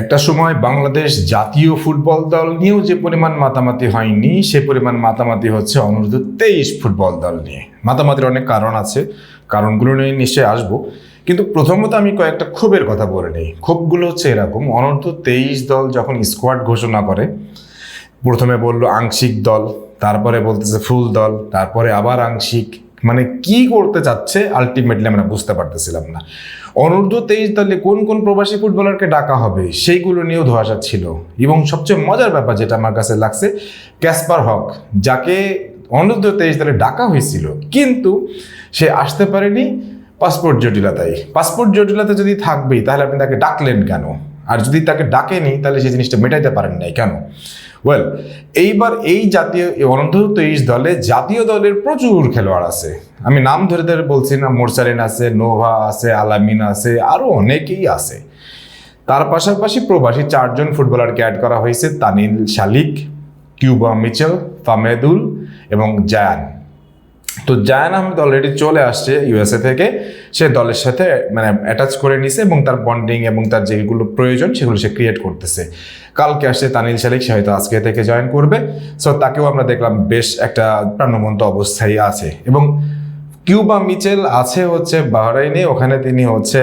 একটা সময় বাংলাদেশ জাতীয় ফুটবল দল নিয়েও যে পরিমাণ মাতামাতি হয়নি, সে পরিমাণ মাতামাতি হচ্ছে অনূর্ধ্ব তেইশ ফুটবল দল নিয়ে। মাতামাতির অনেক কারণ আছে, কারণগুলো নিয়ে নিশ্চয়ই আসব। কিন্তু প্রথমত আমি কয়েকটা ক্ষোভের কথা বলে নিই। ক্ষোভগুলো হচ্ছে এরকম, অনূর্ধ্ব তেইশ দল যখন স্কোয়াড ঘোষণা করে, প্রথমে বলল আংশিক দল, তারপরে বলতেছে ফুল দল, তারপরে আবার আংশিক মানে কি করতে চাচ্ছে আলটিমেটলি আমরা বুঝতে পারতেছিলাম না। অনূর্ধ্ব তেইশ দলে কোন কোন প্রবাসী ফুটবলারকে ডাকা হবে, সেইগুলো নিয়েও ধোয়াশা ছিল। এবং সবচেয়ে মজার ব্যাপার যেটা আমার কাছে লাগছে, ক্যাসপার হক, যাকে অনূর্ধ্ব তেইশ দলে ডাকা হয়েছিল, কিন্তু সে আসতে পারেনি। পাসপোর্ট জটিলতায়। পাসপোর্ট জটিলতা যদি থাকবেই, তাহলে আপনি তাকে ডাকলেন কেন? আর যদি তাকে ডাকেনি তাহলে সেই জিনিসটা মেটাইতে পারেন নাই, কেন? ওয়েল এইবার এই জাতীয় অনন্ত তেইশ দলে জাতীয় দলের প্রচুর খেলোয়াড় আছে। আমি নাম ধরে ধরে বলছি না মোরসারিন আছে, নোভা আছে, আলামিন আছে আরও অনেকেই আছে। তার পাশাপাশি প্রবাসী চারজন ফুটবলারকে অ্যাড করা হয়েছে, তানিল শালিক, কিউবা মিচেল, ফামেদুল এবং জায়ান। তো জায়ান আহমেদ অলরেডি চলে আসছে ইউএসএ থেকে। সে দলের সাথে মানে অ্যাটাচ করে নিছে এবং তার বন্ডিং এবং তার যেগুলো প্রয়োজন সেগুলো সে ক্রিয়েট করতেছে। কালকে আসছে তানিল শালিক, সে হয়তো আজকে থেকে জয়েন করবে। সো তাকেও আমরা দেখলাম বেশ একটা প্রাণবন্ত অবস্থায় আছে। এবং কিউবা মিচেল আছে হচ্ছে বাহরাইনে, ওখানে তিনি হচ্ছে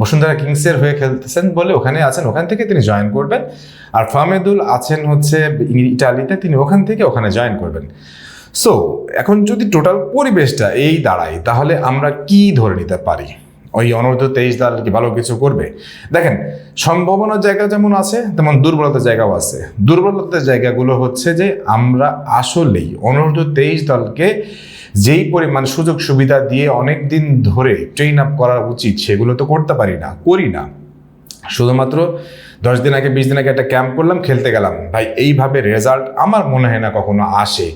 বসুন্ধরা কিংসের হয়ে খেলতেছেন বলে ওখানে আছেন, ওখান থেকে তিনি জয়েন করবেন। আর ফামেদুল আছেন হচ্ছে ইটালিতে, তিনি ওখান থেকে ওখানে জয়েন করবেন। সো এখন যদি টোটাল পরিবেশটা এই দাঁড়ায়, তাহলে আমরা কি ধরে নিতে পারি? ওই অনূর্ধ্ব তেইশ দল কি ভালো কিছু করবে? দেখেন সম্ভাবনার জায়গা যেমন আছে, তেমন দুর্বলতার জায়গাও আছে। দুর্বলতার জায়গাগুলো হচ্ছে যে, আমরা আসলেই অনূর্ধ্ব তেইশ দলকে যেই পরিমাণ সুযোগ সুবিধা দিয়ে অনেক দিন ধরে ট্রেন আপ করা উচিত, সেগুলো তো করতে পারি না, করি না। শুধুমাত্র দশ দিন আগে, বিশ দিন আগে একটা ক্যাম্প করলাম, খেলতে গেলাম। ভাই, এইভাবে রেজাল্ট আমার মনে হয় না কখনো আসে।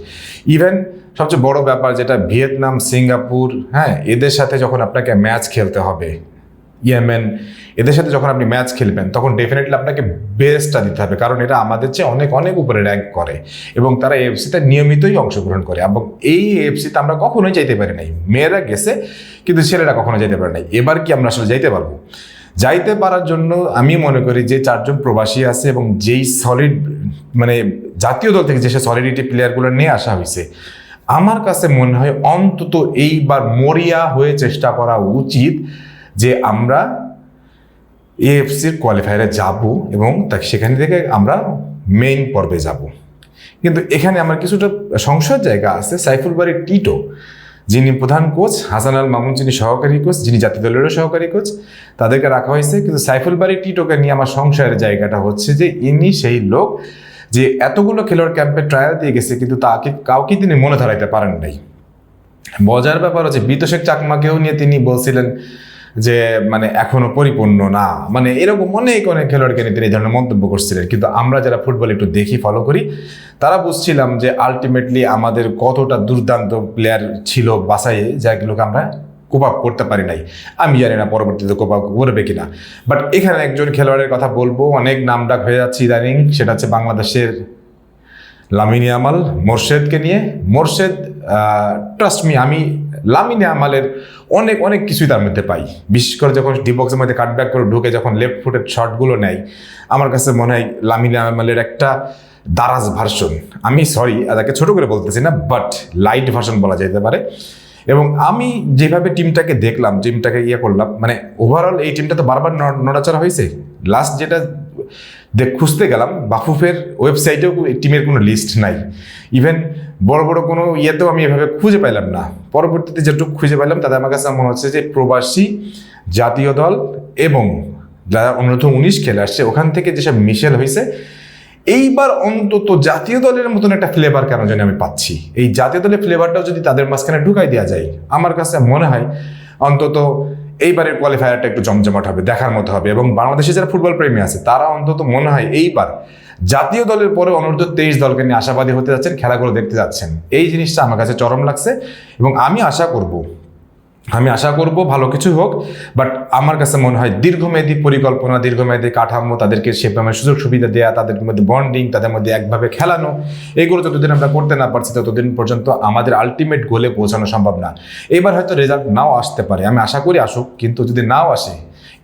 ইভেন সবচেয়ে বড় ব্যাপার যেটা, ভিয়েতনাম, সিঙ্গাপুর হ্যাঁ এদের সাথে যখন আপনাকে ম্যাচ খেলতে হবে, ইয়েমেন, এদের সাথে যখন আপনি ম্যাচ খেলবেন, তখন ডেফিনেটলি আপনাকে বেস্টটা দিতে হবে। কারণ এটা আমাদের চেয়ে অনেক অনেক উপরে র্যাঙ্ক করে এবং তারা এফসিতে নিয়মিতই অংশগ্রহণ করে। এবং এই এফসিতে আমরা কখনোই যাইতে পারি নাই। মেয়েরা গেছে, কিন্তু ছেলেরা কখনো যাইতে পারে নাই। এবার কি আমরা আসলে যাইতে পারব? যাইতে পারার জন্য আমি মনে করি যে চারজন প্রবাসী আছে এবং যেই সলিড মানে জাতীয় দল থেকে যে সলিডিটি প্লেয়ারগুলো নিয়ে আসা হয়েছে আমার কাছে মনে হয় অন্তত এইবার মরিয়া হয়ে চেষ্টা করা উচিত যে আমরা এএফসির কোয়ালিফায়ারে যাব এবং তা- সেখান থেকে আমরা মেইন পর্বে যাব। কিন্তু এখানে আমার কিছুটা সংশয়ের জায়গা আছে, সাইফুল বাড়ির টিটো। যিনি প্রধান কোচ, হাসান আল মামুন যিনি সহকারী কোচ, যিনি জাতীয় দলেরও সহকারী কোচ, তাদেরকে রাখা হয়েছে। কিন্তু সাইফুল বাড়ি টিটোকে নিয়ে আমার সংশয়ের জায়গাটা হচ্ছে যে ইনি সেই লোক যে এতগুলো খেলোয়াড় ক্যাম্পে ট্রায়াল দিয়ে গেছে, কিন্তু তাকে কাউকে তিনি মনে ধরাইতে পারেন নাই। মজার ব্যাপার হচ্ছে বিতোষেক চাকমাকেও নিয়ে তিনি বলছিলেন যে মানে এখনও পরিপূর্ণ না। মানে এরকম অনেক অনেক খেলোয়াড়কে নিয়ে তিনি এই ধরনের মন্তব্য করছিলেন। কিন্তু আমরা যারা ফুটবল একটু দেখি ফলো করি, তারা বুঝছিলাম যে আলটিমেটলি আমাদের কতটা দুর্দান্ত প্লেয়ার ছিল বাসায় যাগুলোকে আমরা কোপ আপ করতে পারি নাই। আমি জানি না পরবর্তীতে কোপ আপ করবে কিনা। বাট এখানে একজন খেলোয়াড়ের কথা বলব, অনেক নামডাক হয়ে যাচ্ছে ইদানিং। সেটা হচ্ছে বাংলাদেশের লামিনী আমাল, মোর্শেদকে নিয়ে। মোর্শেদ ট্রাস্ট মি আমি লামিনী আমালের অনেক অনেক কিছুই তার মধ্যে পাই। বিশেষ করে যখন ডিবক্সের মধ্যে কাটব্যাক করে ঢুকে যখন লেফট ফুটের শটগুলো নেয়, আমার কাছে মনে হয় লামিনী আমালের একটা দারাজ ভার্সন আমি সরি তাকে ছোট করে বলতেছি না বাট লাইট ভার্সন বলা যেতে পারে। এবং আমি যেভাবে টিমটাকে দেখলাম টিমটাকে ইয়ে করলাম মানে ওভারঅল এই টিমটা তো বারবার নড়াচড়া হয়েছে। লাস্ট যেটা খুঁজতে গেলাম, বাফুফের ওয়েবসাইটেও টিমের কোনো লিস্ট নাই। ইভেন বড় বড় কোনো ইয়েতেও আমি এভাবে খুঁজে পাইলাম না। পরবর্তীতে যেটুকু খুঁজে পাইলাম, তাতে আমার কাছে মনে হচ্ছে যে প্রবাসী, জাতীয় দল এবং যারা অনূর্ধ্ব উনিশ খেলে আসছে, ওখান থেকে যেসব মিশেল হয়েছে এইবার অন্তত জাতীয় দলের মতন একটা ফ্লেভার কেন জানি আমি পাচ্ছি। এই জাতীয় দলের ফ্লেভারটাও যদি তাদের মাঝখানে ঢুকাই দেওয়া যায়, আমার কাছে মনে হয় অন্তত এইবারের কোয়ালিফায়ারটা একটু জমজমাট হবে, দেখার মতো হবে এবং বাংলাদেশে যারা ফুটবল প্রেমী আছে, তারা অন্তত মনে হয় এইবার জাতীয় দলের পরে অনূর্ধ্ব তেইশ দলকে নিয়ে আশাবাদী হতে যাচ্ছেন খেলাগুলো দেখতে যাচ্ছেন। এই জিনিসটা আমার কাছে চরম লাগছে এবং আমি আশা করব, আমি আশা করব ভালো কিছু হোক বাট আমার কাছে মনে হয় দীর্ঘমেয়াদী পরিকল্পনা, দীর্ঘমেয়াদী কাঠামো, তাদেরকে সেভাবে সুযোগ সুবিধা দেওয়া তাদের মধ্যে বন্ডিং তাদের মধ্যে একভাবে খেলানো, এগুলো যতদিন আমরা করতে না পারছি, ততদিন পর্যন্ত আমাদের আলটিমেট গোলে পৌঁছানো সম্ভব না। এবার হয়তো রেজাল্ট নাও আসতে পারে, আমি আশা করি আসুক, কিন্তু যদি নাও আসে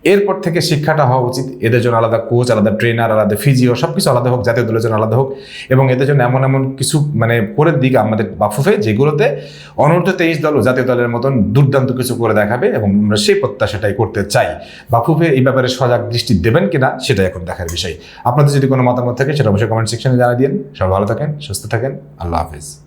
এরপর থেকে শিক্ষাটা হওয়া উচিত। এদের জন্য আলাদা কোচ আলাদা ট্রেনার আলাদা ফিজিও সব কিছু আলাদা হোক, জাতীয় দলের জন্য আলাদা হোক। এবং এদের জন্য এমন এমন কিছু মানে করে দিক আমাদের বাফুফে, যেগুলোতে অনূর্ধ্ব তেইশ দল জাতীয় দলের মতন দুর্দান্ত কিছু করে দেখাবে এবং আমরা সেই প্রত্যাশাটাই করতে চাই। বাফুফে এই ব্যাপারে সজাগ দৃষ্টি দেবেন কিনা সেটা এখন দেখার বিষয়। আপনাদের যদি কোনো মতামত থাকে, সেটা অবশ্যই কমেন্ট সেকশনে জানিয়ে দিন সবাই ভালো থাকেন, সুস্থ থাকেন। আল্লাহ হাফিজ।